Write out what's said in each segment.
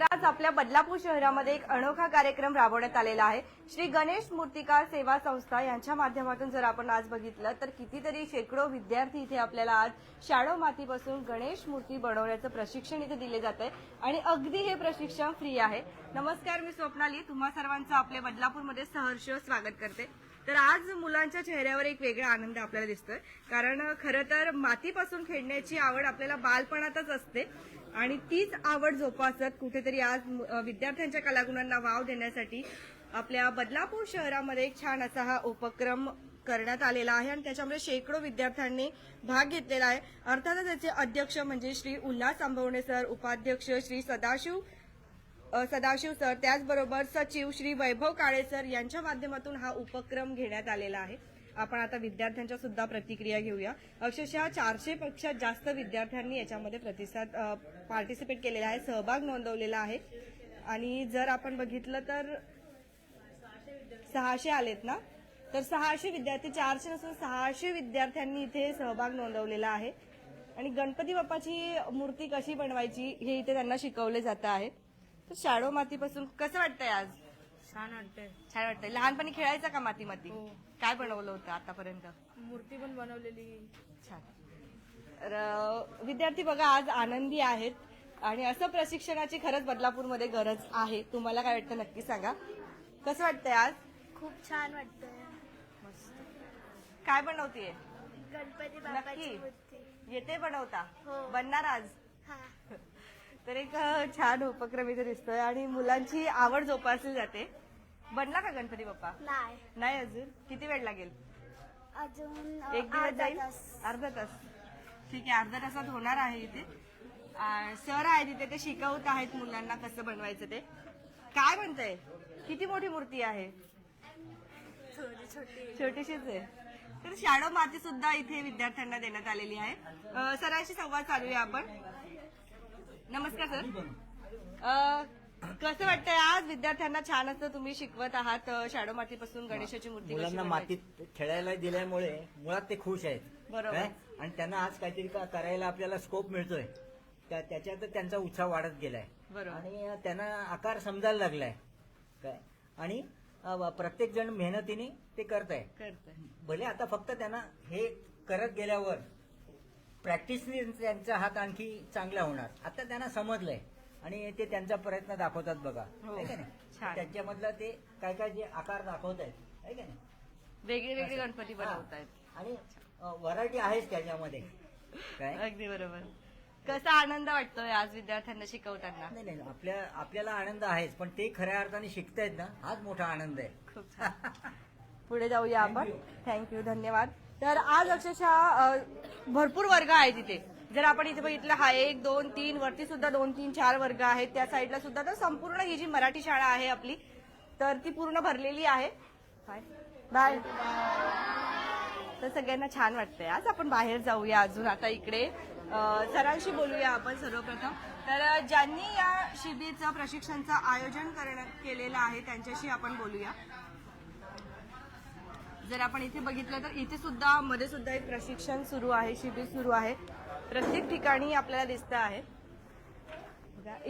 तर आज आपल्या बदलापूर शहरामध्ये एक अनोखा कार्यक्रम राबवण्यात आलेला आहे. श्री गणेश मूर्तिकार सेवा संस्था यांच्या माध्यमातून जर आपण आज बघितलं तर कितीतरी शेकडो विद्यार्थी इथे आपल्याला आज शाडो मातीपासून गणेश मूर्ती बनवण्याचं प्रशिक्षण इथे दिले जात आहे आणि अगदी हे प्रशिक्षण फ्री आहे. नमस्कार मी स्वप्नाली. तुम्हा सर्वांचं आपल्या बदलापूरमध्ये सहर्ष स्वागत करते. तर आज मुलांच्या चेहऱ्यावर एक वेगळा आनंद आपल्याला दिसतोय. कारण खरं तर मातीपासून खेळण्याची आवड आपल्याला बालपणातच असते. आणि तीच आवड जोपासत कुठेतरी आज विद्यार्थ्यांच्या कलागुणांना वाव देण्यासाठी आपल्या बदलापूर शहरामध्ये एक छान असा हा उपक्रम करण्यात आलेला आहे आणि त्याच्यामध्ये शेकडो विद्यार्थ्यांनी भाग घेतलेला आहे. अर्थातच त्याचे अध्यक्ष म्हणजे श्री उल्हास आंबवणे सर उपाध्यक्ष श्री सदाशिव सदाशिव सर त्याचबरोबर सचिव श्री वैभव काळे सर यांच्या माध्यमातून हा उपक्रम घेण्यात आलेला आहे. आपण आता विद्यार्थ्यांच्या सुद्धा प्रतिक्रिया घेऊया. अक्षरशः चारशे पेक्षा जास्त विद्यार्थ्यांनी याच्यामध्ये प्रतिसाद पार्टिसिपेट केलेला आहे सहभाग नोंदवलेला आहे. आणि जर आपण बघितलं तर सहाशे आलेत ना? तर सहाशे विद्यार्थी चारशे नसून सहाशे विद्यार्थ्यांनी इथे सहभाग नोंदवलेला आहे. आणि गणपती बाप्पाची मूर्ती कशी बनवायची हे इथे त्यांना शिकवले जात आहे. तर शाडो मातीपासून कसं वाटतंय आज? छान वाटतंय. छान वाटतंय. लहानपणी खेळायचं का मातीमध्ये हो. काय बनवलं होतं आतापर्यंत? मूर्ती पण बनवलेली. छान. तर अं, विद्यार्थी बघा आज आनंदी आहेत आणि असं प्रशिक्षणाची खरंच बदलापूरमध्ये गरज आहे. तुम्हाला काय वाटतं नक्की सांगा. कसं वाटतंय आज? खूप छान वाटतंय. काय बनवतीये? गणपती बाप्पाची नक्की मूर्ती. येते बनवता? हो. बनणार आज? हा. तर एक छान उपक्रम इथे दिसतोय आणि मुलांची आवड जोपासली जाते. बनला का गणपती बाप्पा? नाही. नाही अजून? किती वेळ लागेल? अजून अ, एक दिवस अर्धा जाईल? तास. अर्धा तास. ठीक आहे अर्धा तासात होणार आहे इथे. सर आहेत इथे ते शिकवत आहेत मुलांना कसं बनवायचं ते. काय म्हणतंय? किती मोठी मूर्ती आहे? थोडी छोटी. छोटीशीच आहे. तर शाडो माती सुद्धा इथे विद्यार्थ्यांना देण्यात आलेली आहे. अ, सरांशी संवाद चालूया आपण. नमस्कार सर कसं वाटतंय? आज विद्यार्थ्यांना छान असं तुम्ही शिकवत आहात. शाडो मातीपासून गणेशाची मूर्ती कशी मुलांना बनवायची. मातीत खेळायला दिल्यामुळे मुळात ते खुश आहेत. बरोबर. काय? आणि त्यांना आज काहीतरी का करायला आपल्याला स्कोप मिळतोय. त्या- त्याच्यात त्यांचा उत्साह वाढत गेलाय. बरोबर. आणि त्यांना आकार समजायला लागलाय. काय? आणि प्रत्येक जण मेहनतीने ते करत आहे करतोय. भले आता फक्त त्यांना हे करत गेल्यावर प्रॅक्टिसने त्यांचा हात आणखी चांगला होणार. आता त्यांना समजलंय. आणि ते त्यांचा प्रयत्न दाखवतात बघा. हो. है का नाही? छान. त्यांच्यामधलं ते काय काय जे आकार दाखवत आहेत है का नाही? वेगळे वेगळे असं. गणपती हा. बनवत आहेत आणि व्हरायटी आहेच त्याच्यामध्ये. काय? अगदी बरोबर. कसा आनंद वाटतोय आज विद्यार्थ्यांना शिकवताना? नाही नाही आपल्या आपल्याला आनंद आहेच पण ते खऱ्या अर्थाने शिकतायत ना हाच मोठा आनंद आहे. खूप छान. पुढे जाऊया आपण. थँक्यू धन्यवाद. तर आज अक्षरशः भरपूर वर्ग आहेत इथे जर आपण इथे बघितलं हा एक दोन तीन वरती सुद्धा दोन तीन चार वर्ग आहेत. त्या साईडला सुद्धा तर संपूर्ण ही जी मराठी शाळा आहे आपली तर ती पूर्ण भरलेली आहे. बाय बाय तर सगळ्यांना छान वाटतंय. आज आपण बाहेर जाऊया अजून. आता इकडे सरांशी बोलूया आपण सर्वप्रथम. तर ज्यांनी या शिबिरचं प्रशिक्षणचं आयोजन करण्यात केलेलं आहे त्यांच्याशी आपण बोलूया. जर आपण इथे बघितलं तर इथे सुद्धा मध्ये सुद्धा एक प्रशिक्षण सुरू आहे शिबिर सुरू आहे. प्रत्येक ठिकाणी आपल्याला दिसतं आहे.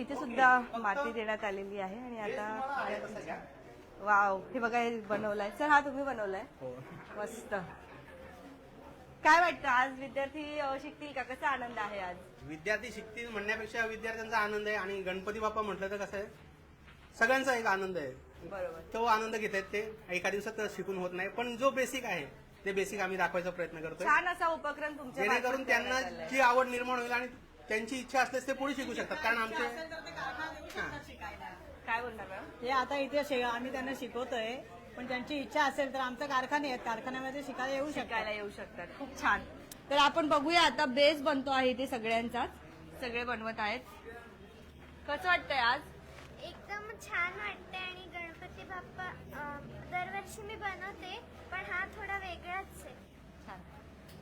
इथे सुद्धा माती देण्यात आलेली आहे आणि आता वाव हे बघा हे बनवलंय. सर हा तुम्ही बनवलाय? मस्त. काय वाटतं आज विद्यार्थी शिकतील का? कसा आनंद आहे आज? विद्यार्थी शिकतील म्हणण्यापेक्षा विद्यार्थ्यांचा आनंद आहे आणि गणपती बाप्पा म्हटलं तर कसं आहे? सगळ्यांचा एक आनंद आहे. बरोबर. तो आनंद घेत आहेत ते. एका दिवसात शिकून होत नाही. पण जो बेसिक आहे ते बेसिक आम्ही दाखवायचा प्रयत्न करतोय. छान असा उपक्रम तुमच्या जेणेकरून मार्फत त्यांना करण्यात आलाय. जी आवड निर्माण होईल आणि त्यांची इच्छा असल्यास ते पुढे शिकू शकतात. कारण आमचे हा. काय बोलणार मॅम? हे आता इथे शे- आम्ही त्यांना शिकवतोय. पण त्यांची इच्छा असेल तर आमचे कारखाने आहेत. कारखान्यामध्ये शिकायला येऊ शकतात. शिकायला येऊ शकतात. खूप छान. तर आपण बघूया आता बेस बनतो आहे इथे सगळ्यांचाच. सगळे बनवत आहेत. कसं वाटतंय आज? एकदम छान वाटते आणि गणपती बाप्पा दरवर्षी मी बनवते पण हा थोडा वेगळाच आहे. छान.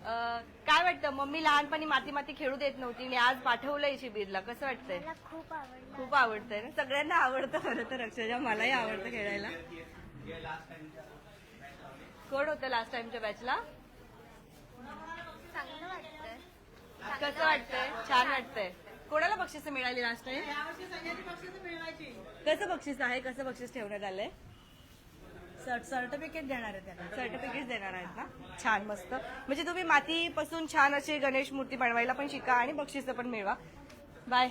अं, काय वाटतं? मम्मी लहानपणी माती माती खेळू देत नव्हती आणि आज पाठवलंय शिबिरला. कसं वाटतंय? मला खूप आवडलं. खूप आवडतंय ना? सगळ्यांना आवडतं खरं तर अक्षरशः. मलाही आवडतं खेळायला. कोण होतं लास्ट टाइमच्या बॅचला चांगलं कसं वाटतंय? छान वाटतंय. कोणाला बक्षीस मिळाली लास्ट टाइम यावर्षी सगळ्यांनी बक्षीस मिळवायची. कसं बक्षीस आहे? कसं बक्षीस ठेवण्यात आलंय? सर्टिफिकेट देणार आहे त्यांना सर्टिफिकेट देणार आहेत ना? छान मस्त. म्हणजे तुम्ही मातीपासून छान असे गणेश मूर्ती बनवायला पण शिका आणि बक्षीस पण मिळवा. बाय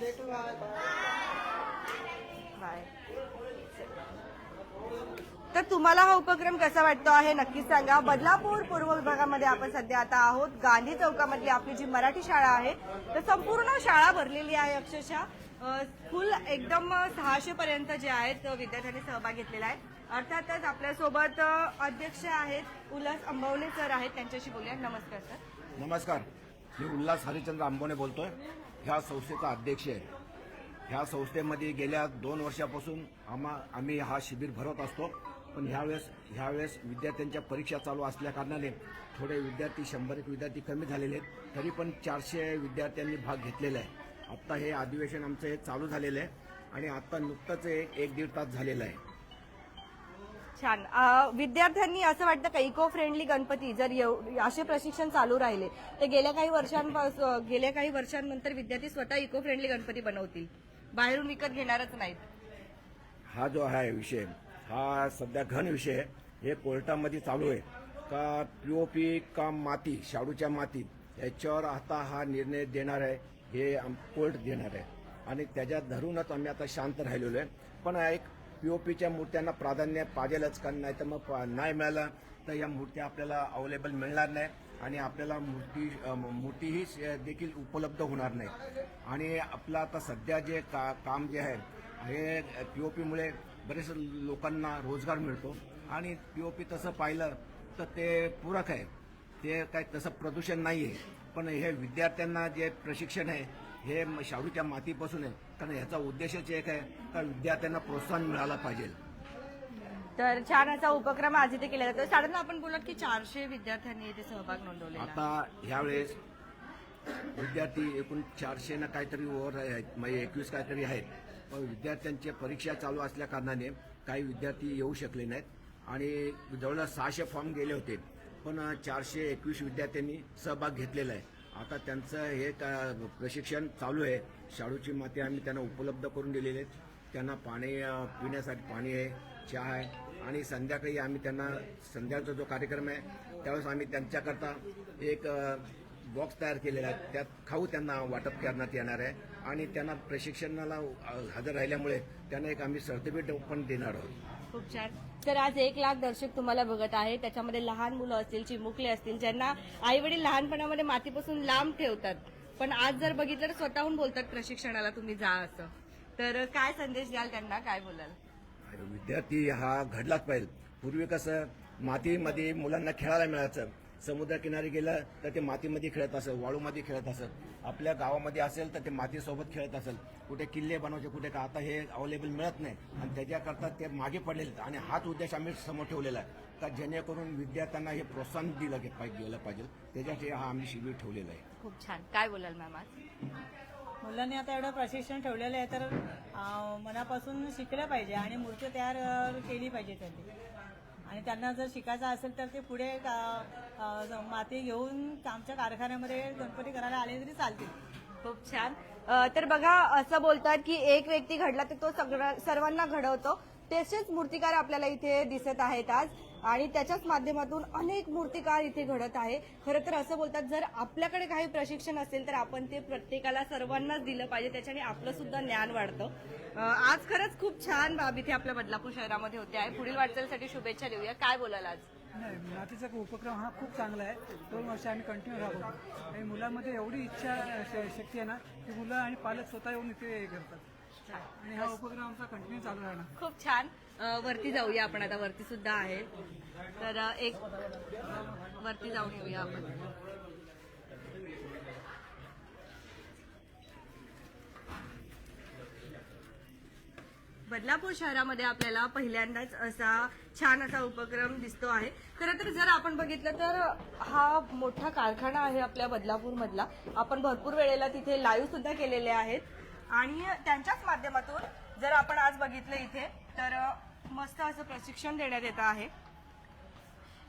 बाय तर तुम्हाला हा उपक्रम कसा वाटतो आहे नक्कीच सांगा. बदलापूर पूर्व विभागामध्ये आपण सध्या आता आहोत. गांधी चौकामधली आपली जी मराठी शाळा आहे तर संपूर्ण शाळा भरलेली आहे अक्षरशः. फुल एकदम सहाशे पर्यंत जे आहेत विद्यार्थ्यांनी सहभाग घेतलेला आहे. अर्थातच आपल्यासोबत अध्यक्ष आहेत उल्हास अंबवणे सर आहेत. त्यांच्याशी बोलूया. नमस्कार सर. नमस्कार. मी उल्हास हरिचंद्र आंबोने बोलतोय. ह्या संस्थेचा अध्यक्ष आहे. ह्या संस्थेमध्ये गेल्या दोन वर्षापासून आम्हा आम्ही हा शिबिर भरत असतो. पण ह्यावेळेस ह्यावेळेस विद्यार्थ्यांच्या परीक्षा चालू असल्या कारणाने थोडे विद्यार्थी शंभर एक विद्यार्थी कमी झालेले आहेत. तरी पण चारशे विद्यार्थ्यांनी भाग घेतलेला आहे. आत्ता हे अधिवेशन आमचं हे चालू झालेलं आहे आणि आत्ता नुकतंच एक एक दीड तास झालेलं आहे. छान. विद्यार्थ्यांनी असं वाटतं का इको फ्रेंडली गणपती जर असे प्रशिक्षण चालू राहिले तर गेल्या काही वर्षांपासून गेल्या काही वर्षांनंतर विद्यार्थी स्वतः इको फ्रेंडली गणपती बनवतील? बाहेरून विकत घेणारच नाहीत. हा जो आहे विषय हा सध्या घन विषय आहे. हे कोर्टामध्ये चालू आहे. का पीओपी का माती शाडूच्या माती याच्यावर आता हा निर्णय देणार आहे. हे आम- कोर्ट देणार आहे. आणि त्याच्यात धरूनच आम्ही आता शांत राहिलेलो आहे. पण एक पीओपीच्या मूर्त्यांना प्राधान्य पाजेलच कारण नाही तर मग प- नाही मिळालं तर या मूर्त्या आपल्याला अवेलेबल मिळणार नाही. आणि आपल्याला मूर्ती मूर्तीही श- देखील उपलब्ध होणार नाही. आणि आपलं आता सध्या जे का काम जे आहे हे पीओपीमुळे बरेच लोकांना रोजगार मिळतो. आणि पीओपी तसं पाहिलं तर ते पूरक आहे. ते काय तसं प्रदूषण नाही आहे पण हे विद्यार्थ्यांना जे प्रशिक्षण आहे हे शाडूच्या मातीपासून आहे. कारण ह्याचा उद्देशच एक आहे का विद्यार्थ्यांना प्रोत्साहन मिळालं पाहिजे. तर छान असा उपक्रम आज इथे केला जातो. साधारण आपण बोलत की चारशे विद्यार्थ्यांनी इथे सहभाग नोंदवलेला आहे. आता ह्यावेळेस विद्यार्थी एकूण चारशे ना काहीतरी ओव्हर आहेत म्हणजे एकवीस काहीतरी आहेत. पण विद्यार्थ्यांच्या परीक्षा चालू असल्या कारणाने काही विद्यार्थी येऊ शकले नाहीत. आणि जवळजवळ सहाशे फॉर्म गेले होते. पण चारशे एकवीस विद्यार्थ्यांनी सहभाग घेतलेला आहे. आता त्यांचं हे का- प्रशिक्षण चालू आहे. शाडूची माती आम्ही त्यांना उपलब्ध करून दिलेली आहेत. त्यांना पाणी पिण्यासाठी पाणी आहे चहा आहे. आणि संध्याकाळी आम्ही त्यांना संध्याचा जो कार्यक्रम आहे त्यावेळेस आम्ही त्यांच्याकरता एक बॉक्स तयार केलेला आहे. त्यात खाऊ त्यांना वाटप करण्यात येणार आहे. आणि त्यांना प्रशिक्षणाला हजर राहिल्यामुळे त्यांना एक आम्ही सर्टिफिकेट पण देणार आहोत. खूप छान. तर आज एक लाख दर्शक तुम्हाला बघत आहे. त्याच्यामध्ये लहान मुलं असतील चिमुकले असतील ज्यांना आई वडील लहानपणामध्ये मातीपासून लांब ठेवतात. पण आज जर बघितलं तर स्वतःहून बोलतात प्रशिक्षणाला तुम्ही जा असं. तर काय संदेश द्याल त्यांना? काय बोलाल? विद्यार्थी हा घडलाच पाहिजे. पूर्वी कसं मातीमध्ये मुलांना खेळायला मिळायचं. समुद्रकिनारी गेलं तर ते मातीमध्ये खेळत असत वाळूमध्ये खेळत असत आपल्या गावामध्ये असेल तर ते मातीसोबत खेळत असेल. कुठे किल्ले बनवायचे कुठे का आता हे अवेलेबल मिळत नाही. आणि त्याच्याकरता ते मागे पडलेले. आणि हाच उद्देश आम्ही समोर ठेवलेला आहे. का जेणेकरून विद्यार्थ्यांना हे प्रोत्साहन दिलं गेलं पाहिजे. त्याच्यासाठी हा आम्ही शिबिर ठेवलेला आहे. खूप छान. काय बोलाल मॅम आज? मुलांनी आता एवढं प्रशिक्षण ठेवलेलं आहे तर मनापासून शिकलं पाहिजे आणि मूर्ती तयार केली पाहिजे त्यांनी. आणि त्यांना जर शिकायचं असेल तर ते पुढे माती घेऊन आमच्या कारखान्यामध्ये गणपती करायला आले तरी चालतील. खूप छान. तर बघा असं बोलतात की एक व्यक्ती घडला तर तो सगळ्या सर्वांना घडवतो. तसेच मूर्तिकार आपल्याला इथे दिसत आहेत आज. आणि त्याच्याच माध्यमातून अनेक मूर्तिकार इथे घडत आहे. खरं तर असं बोलतात जर आपल्याकडे काही प्रशिक्षण असेल तर आपण ते प्रत्येकाला सर्वांनाच दिलं पाहिजे. त्याच्याने आपलं सुद्धा ज्ञान वाढतं. आज खरंच खूप छान बाब इथे आपल्या बदलापूर शहरामध्ये होते आहे. पुढील वाटचालीसाठी शुभेच्छा देऊया. काय बोलाल आज? नाही मातीचा उपक्रम हा खूप चांगला आहे. दोन वर्ष आम्ही कंटिन्यू राहतो आणि मुलांमध्ये एवढी इच्छा शक्ती आहे ना की मुलं आणि पालक स्वतः येऊन इथे हे करतात. आणि हा उपक्रम आमचा कंटिन्यू चालू राहणार. खूप छान. अ, वरती जाऊया आपण आता. वरती सुद्धा आहे. तर अ, एक वरती जाऊन येऊया आपण. बदलापूर शहरामध्ये आपल्याला पहिल्यांदाच असा छान असा उपक्रम दिसतो आहे. खरं तर जर आपण बघितलं तर हा मोठा कारखाना आहे आपल्या बदलापूर मधला आपण भरपूर वेळेला तिथे लाईव्ह सुद्धा केलेले आहेत. आणि त्यांच्याच माध्यमातून जर आपण आज बघितलं इथे तर मस्त असं प्रशिक्षण देण्यात येत आहे.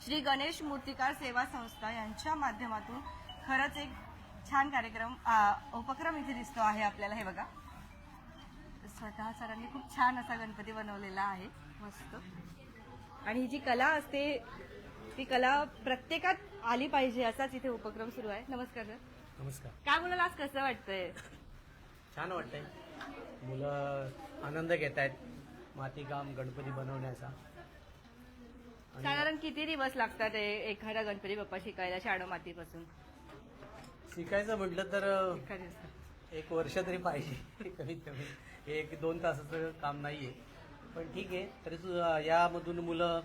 श्री गणेश मूर्तिकार सेवा संस्था यांच्या माध्यमातून खरंच एक छान कार्यक्रम उपक्रम इथे दिसतो आहे आपल्याला. हे बघा. स्वतः सरांनी खूप छान असा गणपती बनवलेला आहे. मस्त. आणि ही जी कला असते ती कला प्रत्येकात आली पाहिजे असाच इथे उपक्रम सुरू आहे. नमस्कार सर. नमस्कार. काय बोलायला आज? कसं वाटतंय? छान वाटतंय. मुलं आनंद घेत आहेत मातीकाम गणपती बनवण्याचा. आणि साधारण किती दिवस लागतात एखादा गणपती बाप्पा शिकायला शाडो मातीपासून? शिकायचं म्हटलं तर एका दिवसात. एक वर्ष तरी पाहिजे. कमीत कमी हे एक दोन तासाचं काम नाहीये. पण ठीक आहे. तरी सुद्धा यामधून मुलं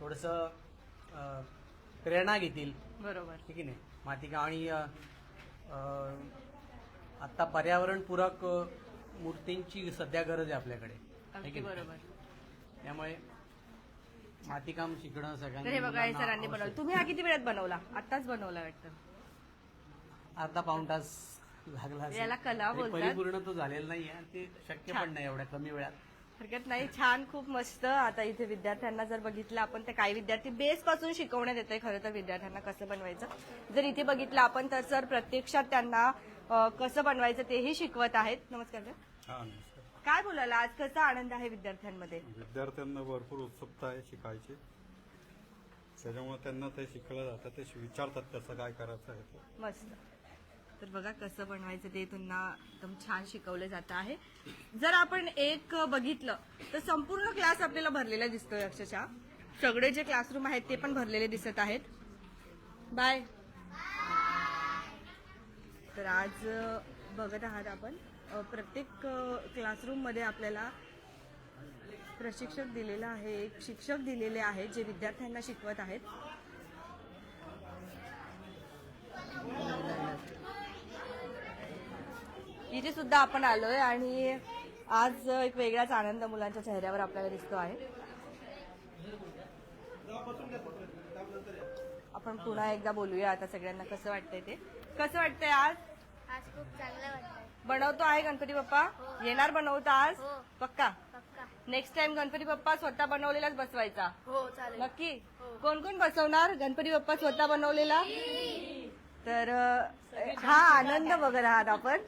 थोडस प्रेरणा घेतील. बरोबर. ठीक आहे नाही मातीका आणि अ, अ, आता पर्यावरणपूरक मूर्तींची सध्या गरज आहे आपल्याकडे? बरोबर. त्यामुळे मातीकाम शिकणं हे सगळ्यांनी बघा हे सरांनी बनवलं. तुम्ही हा किती वेळात बनवला? आताच बनवला वाटतं. अर्धा पाऊण तास लागला. याला कला बोलतात. परिपूर्ण तो झालेला नाही ते शक्य. पण नाही एवढ्या कमी वेळात. हरकत नाही. छान खूप मस्त. आता इथे विद्यार्थ्यांना जर बघितलं आपण तर काही विद्यार्थी बेस पासून शिकवण्यात येते खरं तर विद्यार्थ्यांना कसं बनवायचं? जर इथे बघितलं आपण तर सर प्रत्यक्षात त्यांना अ, कसं बनवायचं तेही शिकवत आहेत. नमस्कार सर हा नमस्कार. काय बोलायला आज कसा आनंद आहे विद्यार्थ्यांमध्ये? विद्यार्थ्यांना भरपूर उत्सुकता आहे शिकायची. त्याच्यामुळे त्यांना ते शिकलं जातं ते विचारतात कसं काय करायचं आहे ते. मस्त. तर बघा कसं बनवायचं ते पुन्हा एकदम छान शिकवलं जातं आहे. जर आपण एक बघितलं तर संपूर्ण क्लास आपल्याला भरलेला दिसतोय अक्षरशः. सगळे जे क्लासरूम आहेत ते पण भरलेले दिसत आहेत. बाय तर आज बघत आहात आपण. प्रत्येक क्लासरूममध्ये आपल्याला प्रशिक्षक दिलेला आहे एक शिक्षक दिलेले आहेत जे विद्यार्थ्यांना शिकवत आहेत. इथे सुद्धा आपण आलोय आणि आज एक वेगळाच आनंद मुलांच्या चेहऱ्यावर आपल्याला दिसतो आहे. आपण पुन्हा एकदा बोलूया आता सगळ्यांना कसं वाटतंय ते. कसं वाटतंय आज? आज खूप चांगलं बनवतो आहे गणपती बाप्पा. येणार बनवता आज? हो. पक्का? पक्का. नेक्स्ट टाइम गणपती बाप्पा स्वतः बनवलेलाच बसवायचा. हो चालेल. नक्की? कोण कोण बसवणार? गणपती बाप्पा स्वतः बनवलेला? तर अ, हा आनंद बघत आहात आपण.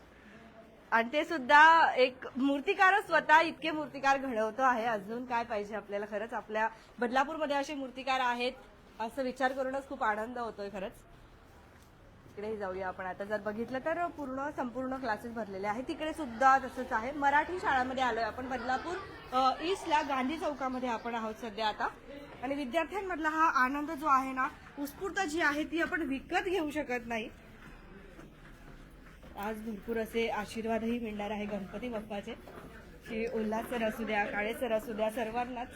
आणि ते सुद्धा एक मूर्तिकार स्वतः इतके मूर्तिकार घडवतो आहे. अजून काय पाहिजे आपल्याला? खरंच आपल्या बदलापूरमध्ये असे मूर्तिकार आहेत असं विचार करूनच खूप आनंद होतोय खरंच. इकडेही जाऊया आपण. आता जर बघितलं तर पूर्ण संपूर्ण क्लासेस भरलेले आहेत. तिकडे सुद्धा तसंच आहे. मराठी शाळामध्ये आलोय आपण बदलापूर ईस्टला गांधी चौकामध्ये आपण आहोत सध्या आता. आणि विद्यार्थ्यांमधला हा आनंद जो आहे ना उत्स्फूर्त जी आहे ती आपण विकत घेऊ शकत नाही. आज भरपूर असे आशीर्वादही मिळणार आहे गणपती बाप्पाचे. श्री उल्हास सर असू द्या काळे सर असू द्या सर्वांनाच.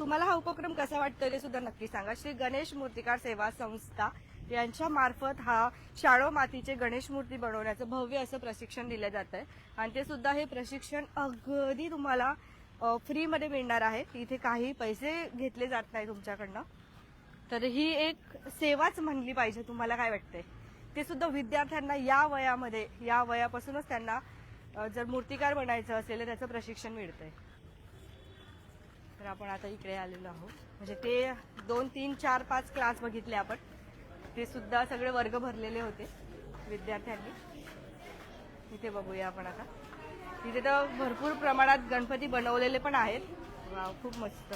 तुम्हाला हा उपक्रम कसा वाटतो ते सुद्धा नक्की सांगा. श्री गणेश मूर्तिकार सेवा संस्था यांच्या मार्फत हा शाळो मातीचे गणेश मूर्ती बनवण्याचं भव्य असं प्रशिक्षण दिलं जात आहे आणि ते सुद्धा हे प्रशिक्षण अगदी तुम्हाला फ्रीमध्ये मिळणार आहे. इथे काही पैसे घेतले जात नाही तुमच्याकडनं. तर ही एक सेवाच म्हणली पाहिजे. तुम्हाला काय वाटतंय? ते सुद्धा विद्यार्थ्यांना या वयामध्ये या वयापासूनच त्यांना जर मूर्तिकार बनायचं असेल तर त्याचं प्रशिक्षण मिळतंय. तर आपण आता इकडे आलेलो आहोत. म्हणजे ते दोन तीन चार पाच क्लास बघितले आपण. ते सुद्धा सगळे वर्ग भरलेले होते विद्यार्थ्यांनी. इथे बघूया आपण आता. तिथे तर भरपूर प्रमाणात गणपती बनवलेले पण आहेत. वाव खूप मस्त.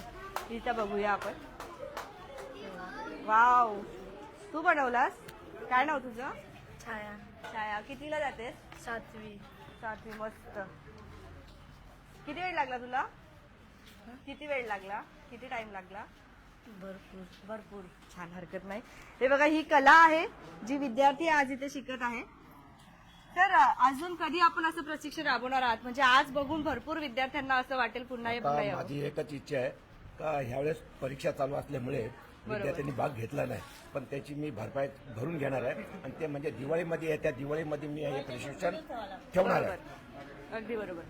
इथं बघूया आपण. वाव तू बनवलास? काय नाव तुझं? छाया. छाया. कितीला जातेस? सातवी. सातवी मस्त. किती वेळ लागला तुला? किती वेळ लागला? किती टाइम लागला? भरपूर. भरपूर. छान हरकत नाही. हे बघा ही कला आहे जी विद्यार्थी आज इथे शिकत आहे. तर अजून कधी आपण असं प्रशिक्षण राबवणार आहात? म्हणजे आज बघून भरपूर विद्यार्थ्यांना असं वाटेल पुन्हा हे यावं. माझी एकच इच्छा आहे का ह्यावेळेस परीक्षा चालू असल्यामुळे विद्यार्थ्यांनी भाग घेतला नाही. पण त्याची मी भरपाई भरून घेणार आहे. आणि ते म्हणजे दिवाळीमध्ये येत्या दिवाळीमध्ये मी हे प्रशिक्षण ठेवणार आहे. बरोबर अगदी बरोबर.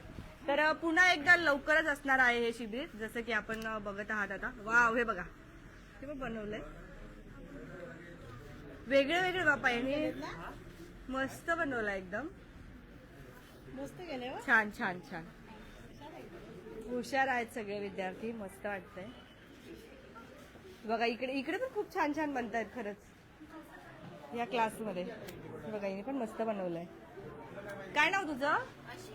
तर पुन्हा एकदा लवकरच असणार आहे हे शिबिर जसं की आपण बघत आहात आता. वाव हे बघा. हे बघ बनवलंय. वेगळे वेगळे बापा यांनी मस्त बनवला एकदम. मस्त गेले हो. छान छान छान. हुशार आहेत सगळे विद्यार्थी मस्त वाटतंय. बघा इकडे इकडे पण खूप छान छान बनतायत खरंच. या क्लासमध्ये बघा हिने पण मस्त बनवलंय. काय नाव तुझं?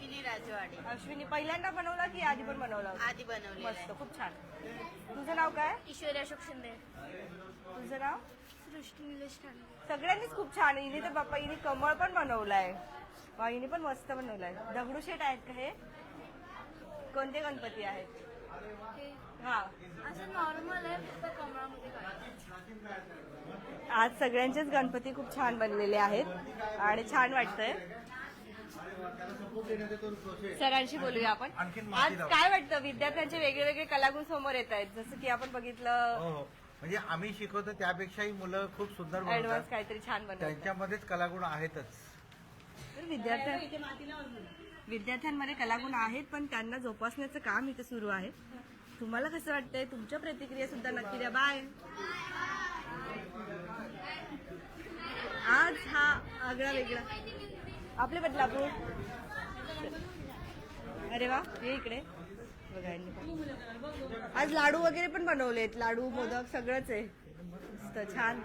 अश्विनी राजवाडे. अश्विनी पहिल्यांदा बनवला की आधी पण बनवला होता? आधी बनवलेलं मस्त खूप छान. तुझं नाव काय? ईश्वरी अशोक शिंदे. तुझं नाव? सृष्टी निलेश ठाणे सगळ्यांनीच खूप छान. हिने तर बाप्पा हिने कमळ पण बनवलाय. वा पण मस्त बनवलाय. दगडूशेठ आहेत का हे? कोणते गणपती आहेत? हे हा. असं नॉर्मल आहे फक्त कमळामध्ये काढतात. आज सगळ्यांचेच गणपती खूप छान बनलेले आहेत. आणि छान वाटतंय. सरांशी बोलूया आपण. आज काय वाटतं? विद्यार्थ्यांचे वेगळे वेगळे कलागुण समोर येत आहेत. जसं की आपण बघितलं हो हो. म्हणजे आम्ही शिकवतो त्यापेक्षाही मुलं खूप सुंदर ऍडव्हान्स काहीतरी छान बनवतात. त्यांच्यामध्येच कलागुण आहेतच. तर विद्यार्थ्यां विद्यार्थ्यांमध्ये कलागुण आहेत पण त्यांना जोपासण्याचं काम इथे सुरू आहे. तुम्हाला कसं वाटतंय? तुमच्या प्रतिक्रिया सुद्धा नक्की द्या. बाय आज हा आगळा वेगळा आपले बदलापूर अरे वा हे इकडे. बघा. आज लाडू वगैरे पण बनवलेत लाडू मोदक सगळंच आहे. मस्त छान.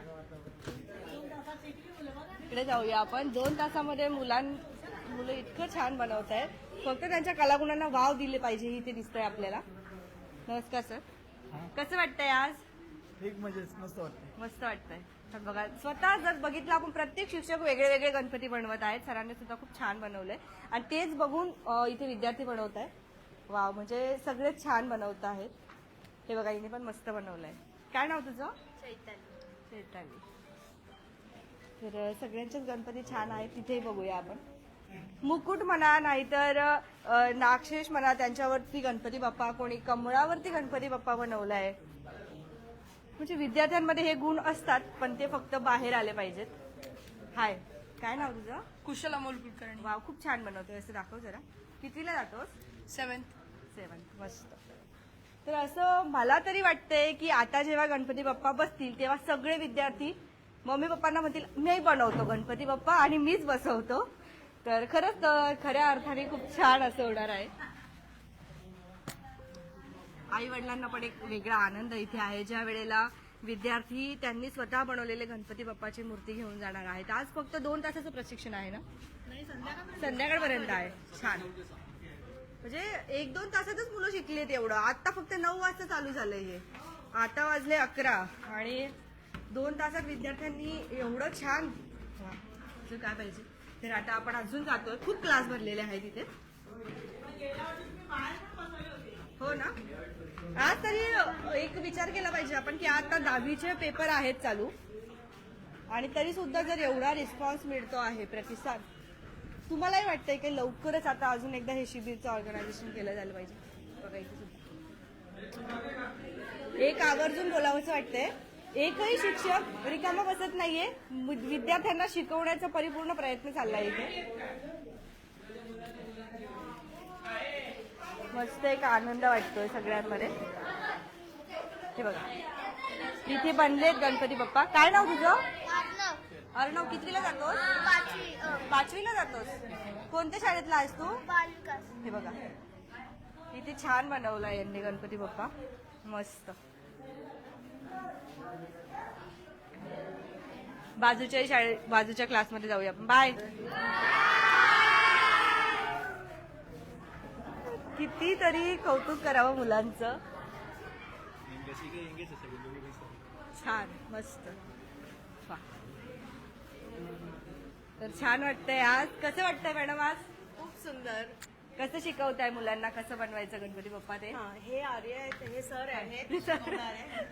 इकडे जाऊया आपण. दोन तासामध्ये मुलां मुलं इतकं छान बनवत आहेत फक्त त्यांच्या कलागुणांना वाव दिले पाहिजे हे इथे दिसतंय आपल्याला. नमस्कार सर. कसं वाटतंय आज? एक म्हणजे मस्त वाटतं मस्त वाटतंय. तर बघा स्वतः जर बघितलं आपण प्रत्येक शिक्षक वेगळे वेगळे गणपती बनवत आहेत. सरांनी सुद्धा खूप छान बनवलंय. आणि तेच बघून इथे विद्यार्थी बनवत आहेत. वाव म्हणजे सगळेच छान बनवत आहेत. हे बघा हिने पण मस्त बनवलंय. काय नाव तुझं? चैताली. चैताली तर सगळ्यांचेच गणपती छान आहेत. तिथेही बघूया आपण. मुकुट म्हणा नाहीतर नाक्षेश नागशेष म्हणा त्यांच्यावरती गणपती बाप्पा कोणी कमळावरती गणपती बाप्पा बनवलाय. म्हणजे विद्यार्थ्यांमध्ये हे गुण असतात पण ते फक्त बाहेर आले पाहिजेत. हाय. काय नाव तुझं? कुशल अमोल कुलकर्णी. वाव खूप छान बनवतोय. असं दाखव जरा. कितवीला जातोस? सेवन्थ सेवन्थ मस्त. तर असं मला तरी वाटतंय की आता जेव्हा गणपती बाप्पा बसतील तेव्हा सगळे विद्यार्थी मम्मी पप्पांना म्हणतील मी बनवतो गणपती बाप्पा आणि मीच बसवतो. तर खरंच खऱ्या अर्थाने खूप छान असं होणार आहे. आई वडिलांना पण एक वेगळा आनंद इथे आहे. ज्या वेळेला विद्यार्थी त्यांनी स्वतः बनवलेले गणपती बाप्पाची मूर्ती घेऊन जाणार आहेत. आज फक्त दोन तासाचं प्रशिक्षण आहे ना? संध्याकाळपर्यंत. आहे. छान. म्हणजे एक दोन तासातच मुलं शिकलेत एवढं. आता फक्त नऊ वाजता चालू झालंय हे. आता वाजले अकरा. आणि दोन तासात विद्यार्थ्यांनी एवढं छान काय पाहिजे? तर आता आपण अजून जातोय. खूप क्लास भरलेले आहेत इथे. हो ना? आज तरी एक विचार केला पाहिजे आपण की आता दहावीचे पेपर आहेत चालू. आणि तरी सुद्धा जर एवढा रिस्पॉन्स मिळतो आहे प्रतिसाद तुम्हालाही वाटतंय की लवकरच आता अजून एकदा हे शिबिरचं ऑर्गनायझेशन केलं झालं पाहिजे? बघा इथे सुद्धा. एक आवर्जून बोलावंसं वाटतंय. एकही शिक्षक रिकामा बसत नाहीये. विद्यार्थ्यांना शिकवण्याचा परिपूर्ण प्रयत्न चाललाय इथे. मस्त एक आनंद वाटतोय सगळ्यांमध्ये. हे बघा. इथे बनलेत गणपती बाप्पा. काय नाव तुझं? अर्णव. कितवीला जातोस? पाचवीला जातोस? कोणत्या शाळेतला आहेस तू? हे बघा. इथे छान बनवलाय यांनी गणपती बाप्पा. मस्त. बाजूच्या शाळे बाजूच्या क्लासमध्ये जाऊया आपण. बाय कितीतरी कौतुक करावं मुलांचं. छान मस्त. तर छान वाटतंय आज. कसं वाटतंय मॅडम आज? खूप सुंदर. कसं शिकवताय मुलांना? कसं बनवायचं गणपती बाप्पा ते? हे आर्य आहेत हे सर आहेत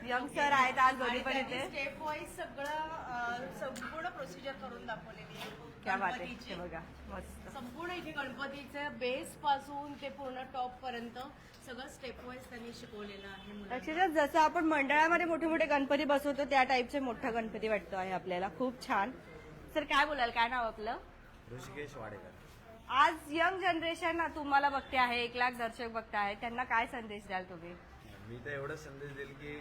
यंग सर आहेत आज दोन्ही पण इथे. स्टेप वाईज सगळं अं, संपूर्ण प्रोसिजर करून दाखवलेली आहे. क्या बात आहे. गणपतीची. हे बघा मस्त. संपूर्ण इथे गणपतीचं बेस पासून ते पूर्ण टॉप पर्यंत सगळं स्टेप वाईज त्यांनी शिकवलेलं आहे मुलांना. अक्षरशः जसं आपण मंडळामध्ये मोठे मोठे गणपती बसवतो त्या टाईपचे मोठा गणपती वाटतो आहे आपल्याला. खूप छान. सर काय बोलाल? काय नाव आपलं? ऋषिकेश वाडेकर. आज यंग जनरेशन तुम्हाला बघते आहे एक लाख दर्शक बघते आहे. त्यांना काय संदेश द्याल तुम्ही? मी तर एवढंच संदेश देईल की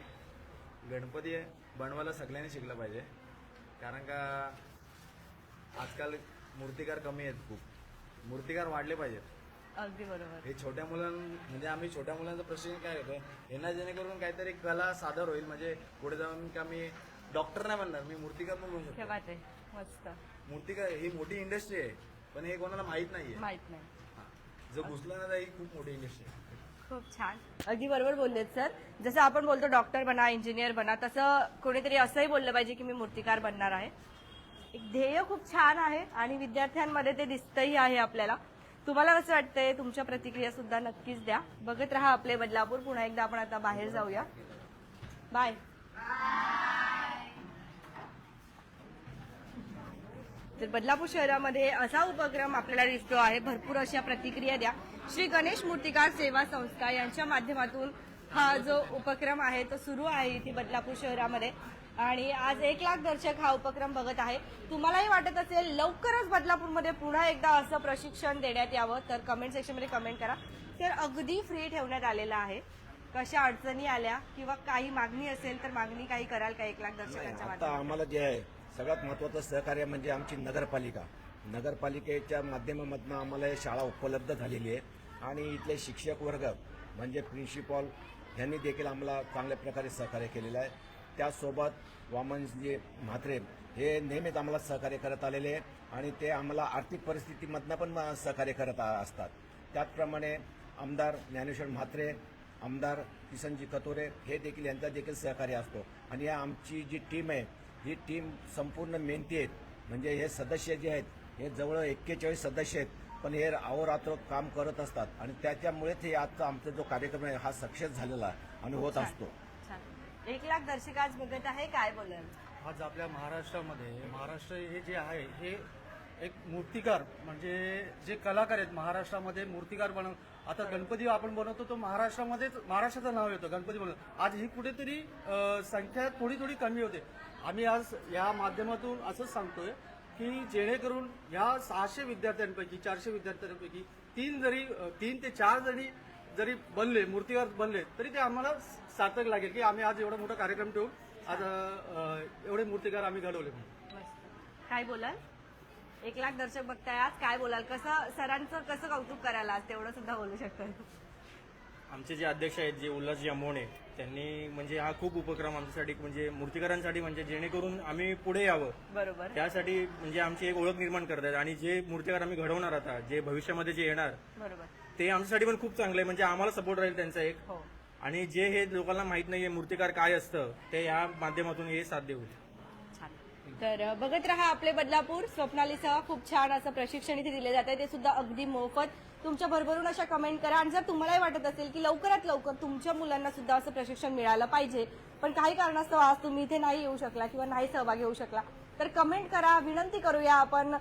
गणपती बनवायला सगळ्यांनी शिकलं पाहिजे. कारण का आजकाल मूर्तिकार कमी आहेत खूप. मूर्तिकार वाढले पाहिजेत. अगदी बरोबर. हे छोट्या मुलां म्हणजे आम्ही छोट्या मुलांचं प्रशिक्षण काय घेतोय? यांना जेणेकरून काहीतरी कला सादर होईल. म्हणजे पुढे जाऊन का मी डॉक्टर नाही बनणार मी मूर्तिकार पण बनू शकतो. मस्त. मूर्तिकार ही मोठी इंडस्ट्री आहे. पण हे कोणाला माहीत नाहीये. माहीत नाही. जर घुसलं ना ही खूप मोठी इंडस्ट्री आहे. खूप छान. अगदी बरोबर बोललेत सर. जसं आपण बोलतो डॉक्टर बना इंजिनियर बना तसं कोणीतरी असंही बोललं पाहिजे की मी मूर्तिकार बनणार आहे. एक ध्येय खूप छान आहे आणि विद्यार्थ्यांमध्ये ते दिसतही आहे आपल्याला. तुम्हाला कसं वाटतंय? तुमच्या प्रतिक्रिया सुद्धा नक्कीच द्या. बघत राहा आपले बदलापूर. पुन्हा एकदा आपण आता बाहेर जाऊया. बाय. तर बदलापूर शहरामध्ये असा उपक्रम आपल्याला दिसतो आहे. भरपूर अशा प्रतिक्रिया द्या. श्री गणेश मूर्तिकार सेवा संस्था यांच्या माध्यमातून हा जो उपक्रम आहे तो सुरू आहे इथे बदलापूर शहरामध्ये. आणि आज एक लाख दर्शक हा उपक्रम बघत आहे. तुम्हालाही वाटत असेल लवकरच बदलापूरमध्ये पुन्हा एकदा असं प्रशिक्षण देण्यात यावं. तर कमेंट सेक्शनमध्ये कमेंट करा. तर अगदी फ्री ठेवण्यात आलेलं आहे. कशा अडचणी आल्या किंवा काही मागणी असेल तर मागणी काही कराल का एक लाख दर्शकांच्या आम्हाला जे आहे सगळ्यात महत्वाचं सहकार्य म्हणजे आमची नगरपालिका. नगरपालिकेच्या माध्यमामधनं आम्हाला ही शाळा उपलब्ध झालेली आहे आणि इथले शिक्षक वर्ग म्हणजे प्रिन्सिपॉल यांनी देखील आम्हाला चांगल्या प्रकारे सहकार्य केलेलं आहे. त्यासोबत वामनजी म्हात्रे हे नेहमीच आम्हाला सहकार्य करत आलेले आहे आणि ते आम्हाला आर्थिक परिस्थितीमधनं पण सहकार्य करत आ- असतात. त्याचप्रमाणे आमदार ज्ञानेश्वर म्हात्रे आमदार किसनजी कतोरे हे देखील यांचा देखील सहकार्य असतो. आणि या आमची जी टीम आहे ही टीम संपूर्ण मेहनती आहेत. म्हणजे हे सदस्य जे आहेत हे जवळ एक्केचाळीस सदस्य आहेत. पण हे अहोरात्र काम करत असतात. आणि त्याच्यामुळेच हे आजचा आमचा जो कार्यक्रम आहे हा सक्सेस झालेला आहे आणि होत असतो. एक लाख दर्शक आज बघत आहे. काय बोलाल? आज आपल्या महाराष्ट्रामध्ये महाराष्ट्र हे जे आहे हे एक मूर्तिकार म्हणजे जे कलाकार आहेत महाराष्ट्रामध्ये मूर्तिकार बनव आता गणपती आपण बनवतो तो महाराष्ट्रामध्येच महाराष्ट्राचं नाव येतं गणपती बनवतो आज ही कुठेतरी संख्या थोडी थोडी कमी होते. आम्ही आज या माध्यमातून असंच सांगतोय की जेणेकरून ह्या सहाशे विद्यार्थ्यांपैकी चारशे विद्यार्थ्यांपैकी तीन जरी तीन ते चार जणी जरी बनले मूर्तिकार बनले तरी ते आम्हाला सार्थक लागेल की आम्ही आज एवढा मोठा कार्यक्रम ठेवून आज एवढे मूर्तिकार आम्ही घडवले. काय बोलाल? एक लाख दर्शक बघताय आज. काय बोलाल? कसं सरांचं कसं कौतुक करायला आज? तेवढं सुद्धा बोलू शकतो. आमचे जे अध्यक्ष आहेत जे उल्हास जमोणे त्यांनी म्हणजे हा खूप उपक्रम आमच्यासाठी म्हणजे मूर्तिकारांसाठी म्हणजे जेणेकरून आम्ही पुढे यावं. बरोबर. त्यासाठी म्हणजे आमची एक ओळख निर्माण करतात आणि जे मूर्तिकार आम्ही घडवणार आता जे भविष्यामध्ये जे येणार बरोबर. ते आमच्यासाठी पण खूप चांगलं आहे. म्हणजे आम्हाला सपोर्ट राहील त्यांचा एक. हो. आणि जे हे लोकांना माहीत नाहीये मूर्तिकार काय असतं ते या माध्यमातून हे साध्य होईल. तर बघत राहा आपले बदलापूर. स्वप्नालीसह खूप छान असं प्रशिक्षण इथे दिले जात ते सुद्धा अगदी मोफत. तुमच्या भरभरून अशा कमेंट करा. आणि जर तुम्हालाही वाटत असेल की लवकरात लवकर तुमच्या मुलांना सुद्धा असं प्रशिक्षण मिळालं पाहिजे पण काही कारणास्तव आज तुम्ही इथे नाही येऊ शकला किंवा नाही सहभागी होऊ शकला तर कमेंट करा. विनंती करूया आपण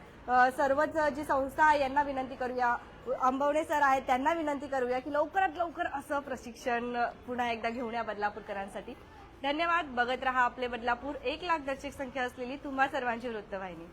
सर्वच जी संस्था आहे यांना विनंती करूया. आंबवणे सर आहेत त्यांना विनंती करूया की लवकरात लवकर असं प्रशिक्षण पुन्हा एकदा घेऊन या बदलापूरकरांसाठी. धन्यवाद. बघत रहा आपले बदलापूर. एक लाख दर्शक संख्या असलेली तुम्हा सर्वांची वृत्तवाहिनी.